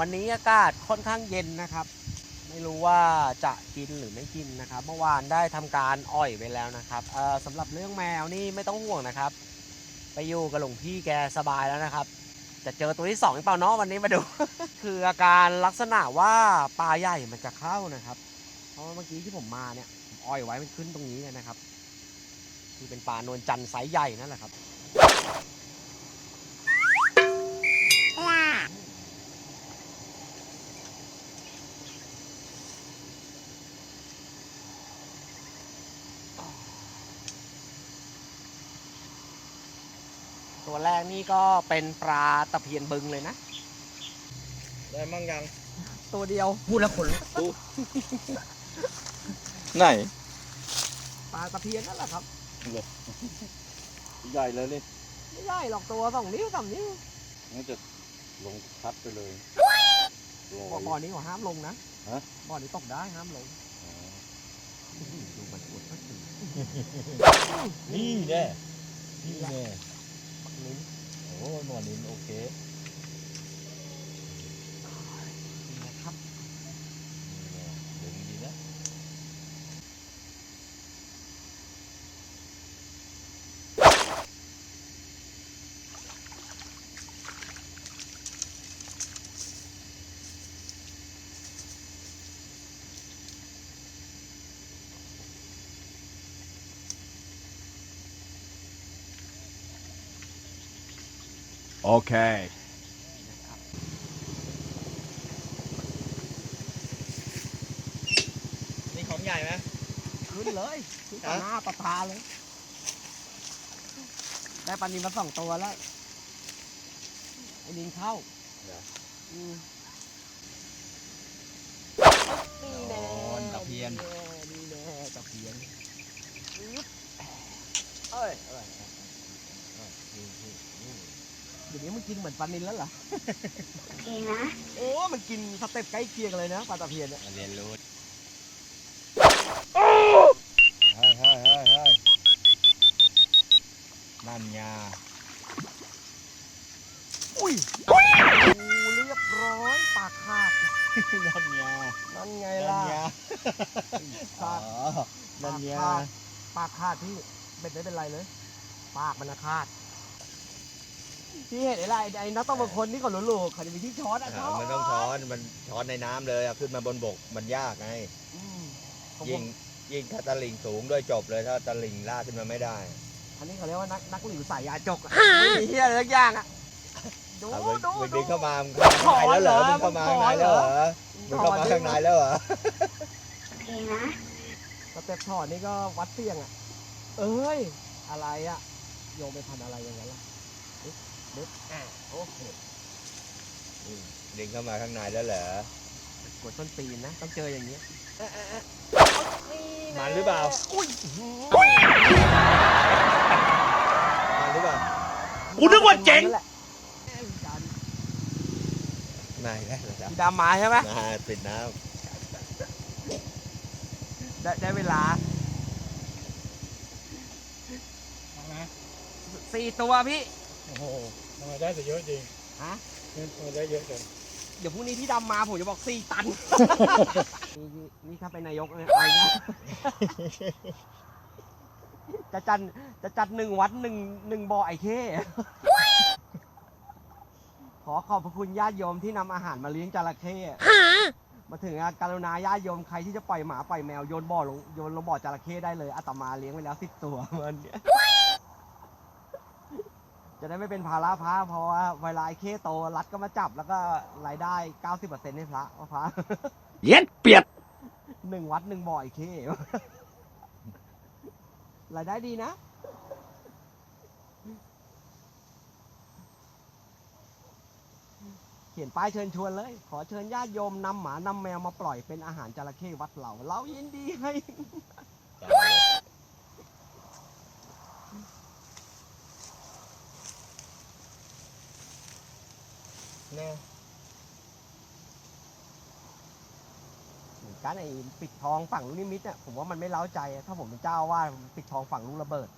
วันนี้อากาศค่อนข้างเย็นนะครับ ไม่รู้ว่าจะกินหรือไม่กินนะครับเมื่อวานได้ทำการอ่อยไปแล้วนะครับสำหรับเรื่องแมวนี่ไม่ต้องห่วงนะครับ ไปอยู่กับหลวงพี่แกสบายแล้วนะครับจะเจอตัวที่สองเปล่าเนาะวันนี้มาดู คืออาการลักษณะว่าปลาใหญ่มันจะเข้านะครับ เพราะเมื่อกี้ที่ผมมาเนี่ยอ้อยไว้มันขึ้นตรงนี้นะครับคือเป็นปลานวลจันทร์ไซส์ใหญ่นั่นแหละครับ ตัวแรกนี่ก็เป็นปลาตะเพียนบึงเลยนะ ได้มั่งยัง ตัวเดียวพูดแล้วขนลุกไหนปลาตะเพียนนั่นแหละครับใหญ่เลยนี่ไม่ใหญ่หรอกตัวสองนิ้วสามนิ้วงั้นจะลงพัดไปเลยลอย บ่อบ่อนี้เขาห้ามลงนะฮะ บ่อนี้ตกได้ห้ามลงดูมันปวดมากเลยนี่แน่นี่แน่ นิ้นโอ้หนวดนิ้นโอเค นี่นะครับ ดึงดีนะ Okay. นะครับนี่ของใหญ่ไหมขึ้นเลยขึ้นต่อหน้าต่อตาเลย ได้ปลานินมาสองตัวแล้วไอ้นินเข้าอืมนี่แน่โดนตะเพียน นี่แน่ตะเพียนอึ๊บเอ้ยเอ้ยเอ้ยเอ้ยนี่นี่นี่ เดี๋ยวนี้มันกินเหมือนปลานินแล้วเหรอเองนะ โอ้ มันกินสเต็ปใกล้เคียงเลยนะปลาตะเพียนเนี่ยมาเรียนรู้เฮ้ยเฮ้ยเฮ้ยเฮ้ยนั่นยาอุ้ยโอ้เรียบร้อยปากขาดนั่นยานั่นไงนั่นล่ะยาขาดอ๋อนั่นยาปากขาดพี่เบ็ดไม่เป็นไรเลย ปากมันนะขาด พี่เห็นอะไรไอ้นักต้องบางคนนี่เขาหลูๆเขาจะมีที่ช้อนอะอ่ามันต้องช้อนมันช้อนในน้ำเลยเอาขึ้นมาบนบกมันยากไงอืมผมยิ่งยิ่งถ้าตะลิ่งสูงด้วยจบเลยถ้าตะลิ่งลากขึ้นมาไม่ได้ อันนี้เขาเรียกว่านักนักหลิวสายยาจกอะไม่มีเฮียอะไรสักอย่างอะดูเอาดูมึงดูดึงเข้ามามึงเข้ามาข้างในแล้วเหรอมึงเข้ามาข้างในแล้วเหรอมึงเข้ามาข้างในแล้วเหรอเองนะ สเต็ปถอดนี่ก็วัดเสียงอะ เอ้ย อะไรอะ โยมไปพันอะไรอย่างนั้นล่ะ ดึ๊บดึ๊บอะโอเคดึงเข้ามาข้างในแล้วเหรอกดต้นตีนนะ ต้องเจออย่างเงี้ยเอ๊ะเอ๊ะเอ๊ะนี่ะมันหรือเปล่าอุ้ยอื้อหือมันหรือเปล่ากูนึกว่าเจ๋งนั่นแหละแม่งจันไม่ได้เหรอจ๊ะพี่ดำมาใช่ไหมมาปิดน้ได้ได้เวลาสี่ตัวพี่ โอ้โหทำไมได้แต่เยอะจริงฮะทำไมได้เยอะจังเดี๋ยวพรุ่งนี้พี่ดำมาผมจะบอกสี่ตัน นี่นี่นี่ถ้าเป็นนายกเนี่ยเอาอีกนะจะจัดจะจัดหนึ่งวัดหนึ่งหนึ่งบ่อไอเข้ขอขอบพระคุณญาติโยมที่นำอาหารมาเลี้ยงจระเข้มาถึงอะกรุณาญาติโยมใครที่จะปล่อยหมาปล่อยแมวโยนบ่อลงโยนลงบ่อจระเข้ได้เลยอาตมาเลี้ยงไว้แล้วสิบตัวมันเนี้ย จะได้ไม่เป็นภาระพระเพราะว่าเวลาไอ้เข้โตรัดก็มาจับแล้วก็รายได้เก้าสิบเปอร์เซ็นต์ให้พระว่าพระ เย็ดเปียด หนึ่งวัดหนึ่งบ่อยเค รายได้ดีนะ เขียนป้ายเชิญชวนเลย ขอเชิญญาติโยมนำหมานำแมวมาปล่อยเป็นอาหารจระเข้วัดเรา เรายินดีให้ เนี่ยเหมือนกันไอ้ปิดทองฝั่งลูกนิมิตเนี่ยผมว่ามันไม่เล้าใจอะถ้าผมเป็นเจ้าว่าปิดทองฝั่งลูกระเบิด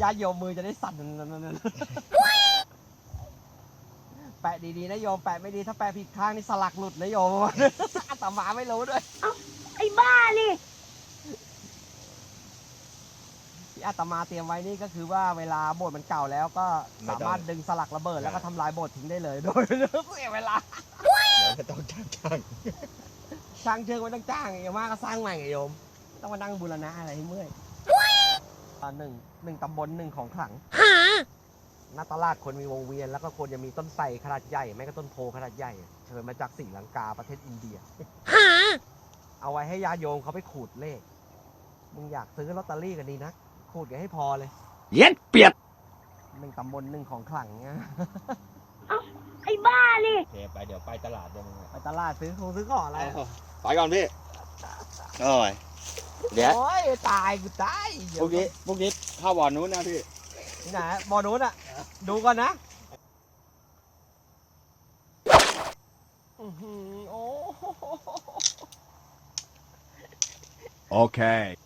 ญาติโยมมือจะได้สั่นนั่นๆๆแปะดีๆนะโยมแปะไม่ดีถ้าแปะผิดข้างนี่สลักหลุดนะโยมอาตมาไม่รู้ด้วย ไอ้บ้านี่ ที่ อาตมาเตรียมไว้นี่ก็คือว่าเวลาโบสถ์มันเก่าแล้วก็สามารถดึงสลักระเบิดแล้วก็ทำลายโบสถ์ทิ้งได้เลยโดยไม่ต้องเสียเวลาเดี๋ยวจะต้องจ้างจ้างช่างเชิงไม่ต้องจ้างไอ้มากก็สร้างใหม่ไงโยม ต้องมานั่งบูรณะอะไรให้เมื่อยอ่าหนึ่งหนึ่งตำบลหนึ่งของขลังหน้าตลาดคนมีวงเวียนแล้วก็ควรจะมีต้นไทรขนาดใหญ่ไม่ก็ต้นโพขนาดใหญ่เชิญมาจากศรีลังกาประเทศอินเดีย เอาไว้ให้ญาติโยมเขาไปขูดเลข มึงอยากซื้อลอตเตอรี่กันดีนะ ขูดกันให้พอเลย เย็ดเปียดหนึ่งตำบลหนึ่งของขลังเนี่ยไอ้บ้านี่โอเคไปเดี๋ยวไปตลาดเดี๋ยวมึงไปตลาดซื้อของซื้อของอะไรไปก่อนพี่โอ้ยเดี๋ยวโอ้ยตายกูตายเดี๋พยววกนี้พวกนี้เข้าบ่อนนู้นนะพี่ ที่ไหนบอนู้นอะ ดูก่อนนะอื้อหือโอ้โห Okay.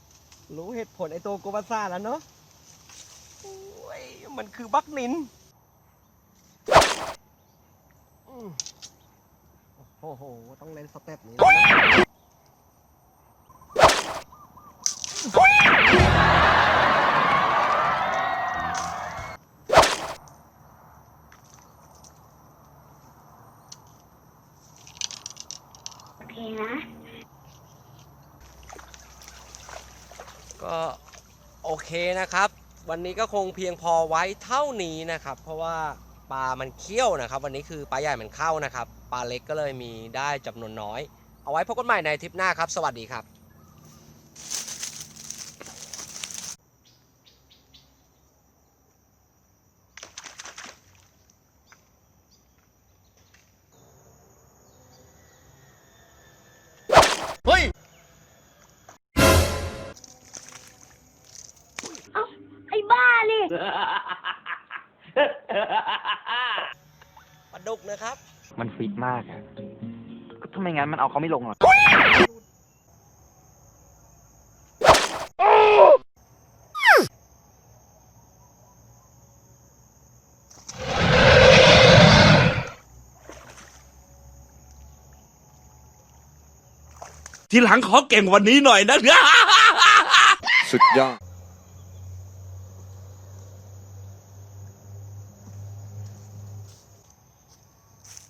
รู้เหตุผลไอ้ตัวโกบาซ่าแล้วเนาะโอ้ยมันคือบักนินโอ้โห ต้องเล่นสเต็ปนี้นะ โอเคนะ ก็โอเค นะครับ วันนี้ก็คงเพียงพอไว้เท่านี้นะครับ เพราะว่าปลามันเคี้ยวนะครับ วันนี้คือปลาใหญ่มันเข้านะครับปลาเล็กก็เลยมีได้จำนวนน้อย เอาไว้พบกันใหม่ในทริปหน้าครับ สวัสดีครับ ปลาดุกนะครับ มันฟิตมากอะก็ถ้าไม่งั้นมันเอาเขาไม่ลงหรอกทีหลังขอเก่งกวันนี้หน่อยนะ สุดยอด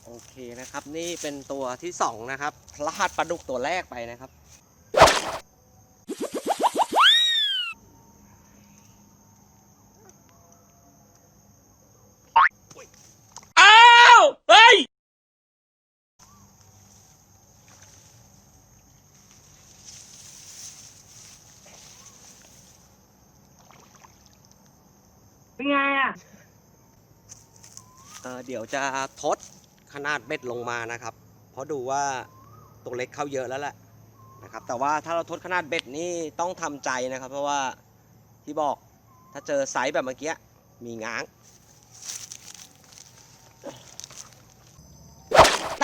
โอเค นะครับ นี่เป็นตัวที่สองนะครับ พลาดปลาดุกตัวแรกไปนะครับ อ้าว เฮ้ย เป็นไงอะ เอ่อเดี๋ยวจะทด ขนาดเบ็ดลงมานะครับ เพราะดูว่าตัวเล็กเข้าเยอะแล้วแหละนะครับ แต่ว่าถ้าเราทดขนาดเบ็ดนี่ต้องทำใจนะครับ เพราะว่าที่บอกถ้าเจอไซส์แบบเมื่อกี้มีง้าง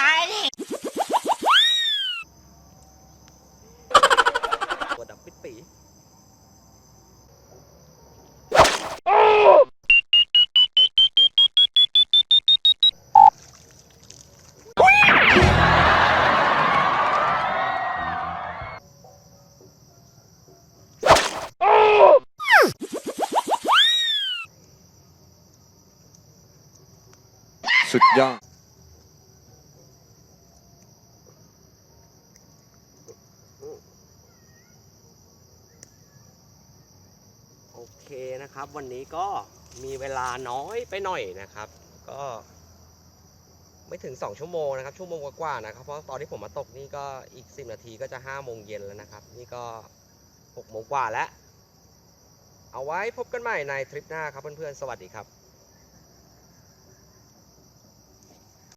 ตายดิตัวดับปิดปี สุดยอดโอเคนะครับ วันนี้ก็มีเวลาน้อยไปหน่อยนะครับ ก็ไม่ถึง 2 ชั่วโมงนะครับ ชั่วโมงกว่าๆนะครับ เพราะตอนที่ผมมาตกนี่ก็อีก 10 นาทีก็จะ5โมงเย็นแล้วนะครับ นี่ก็6โมงกว่าแล้ว เอาไว้พบกันใหม่ในทริปหน้าครับเพื่อนๆ สวัสดีครับ